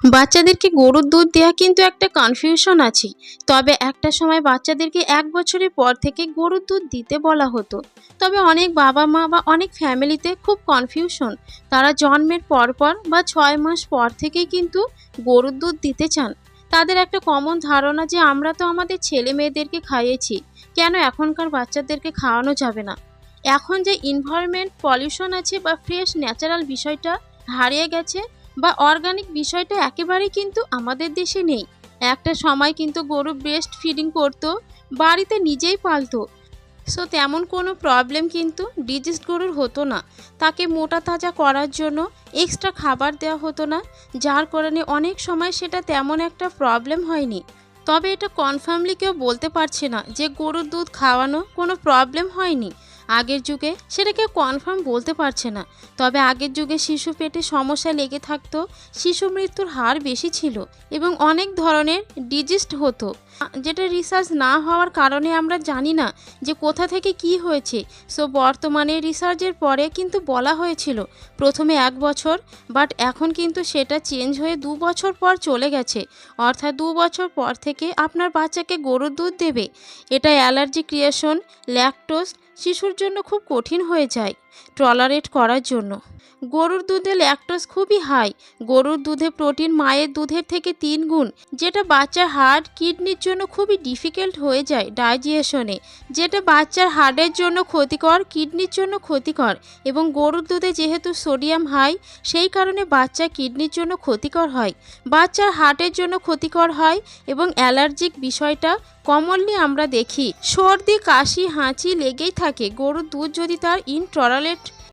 বাচ্চাদেরকে গরুর দুধ দেওয়া কিন্তু একটা কনফিউশন আছে। তবে একটা সময় বাচ্চাদেরকে এক বছরের পর থেকে গরুর দুধ দিতে বলা হতো। তবে অনেক বাবা মা বা অনেক ফ্যামিলিতে খুব কনফিউশন তারা জন্মের পর পর বা ছয় মাস পর থেকেই কিন্তু গরুর দুধ দিতে চান। তাদের একটা কমন ধারণা যে আমরা তো আমাদের ছেলে মেয়েদেরকে খাইয়েছি, কেন এখনকার বাচ্চাদেরকে খাওয়ানো যাবে না? এখন যে ইনভায়রনমেন্ট পলিউশন আছে বা ফ্রেশ ন্যাচারাল বিষয়টা হারিয়ে গেছে বা অর্গানিক বিষয়টা একেবারেই কিন্তু আমাদের দেশে নেই। একটা সময় কিন্তু গরু ব্রেস্ট ফিডিং করতো, বাড়িতে নিজেই পালতো। সো তেমন কোনো প্রবলেম কিন্তু ডিজিজ গরুর হতো না। তাকে মোটা তাজা করার জন্য এক্সট্রা খাবার দেওয়া হতো না, যার কারণে অনেক সময় সেটা তেমন একটা প্রবলেম হয়নি। তবে এটা কনফার্মলি কেউ বলতে পারছে না যে গরুর দুধ খাওয়ানো কোনো প্রবলেম হয়নি। আগের যুগে সেটা কেউ কনফার্ম বলতে পারছে না। তবে আগের যুগে শিশু পেটে সমস্যা লেগে থাকতো, শিশু মৃত্যুর হার বেশি ছিল এবং অনেক ধরনের ডিজিস্ট হতো। যেটা রিসার্চ না হওয়ার কারণে আমরা জানি না যে কোথা থেকে কি হয়েছে। সো বর্তমানে রিসার্চের পরে কিন্তু বলা হয়েছিল, প্রথমে এক বছর বাট এখন কিন্তু সেটা চেঞ্জ হয়ে দু বছর পর চলে গেছে। অর্থাৎ দু বছর পর থেকে আপনার বাচ্চাকে গরুর দুধ দেবে। এটা অ্যালার্জি ক্রিয়েশন ল্যাকটোজ শিশুর জন্য খুব কঠিন হয়ে যায় টলারেট করার জন্য। গরুর দুধে ল্যাকটোজ খুবই হাই গরুর দুধে প্রোটিন মায়ের দুধের থেকে তিন গুণ, যেটা বাচ্চার হার্ট কিডনির জন্য খুবই ডিফিকাল্ট হয়ে যায় ডাইজেশনে যেটা বাচ্চার হার্টের জন্য ক্ষতিকর কিডনির জন্য ক্ষতিকর এবং গরুর দুধে যেহেতু সোডিয়াম হাই সেই কারণে বাচ্চা কিডনির জন্য ক্ষতিকর হয়। বাচ্চার হার্টের জন্য ক্ষতিকর হয় এবং অ্যালার্জিক বিষয়টা কমনলি আমরা দেখি সর্দি কাশি হাঁচি লেগেই থাকে। গরুর দুধ যদি তার ইনটলারেট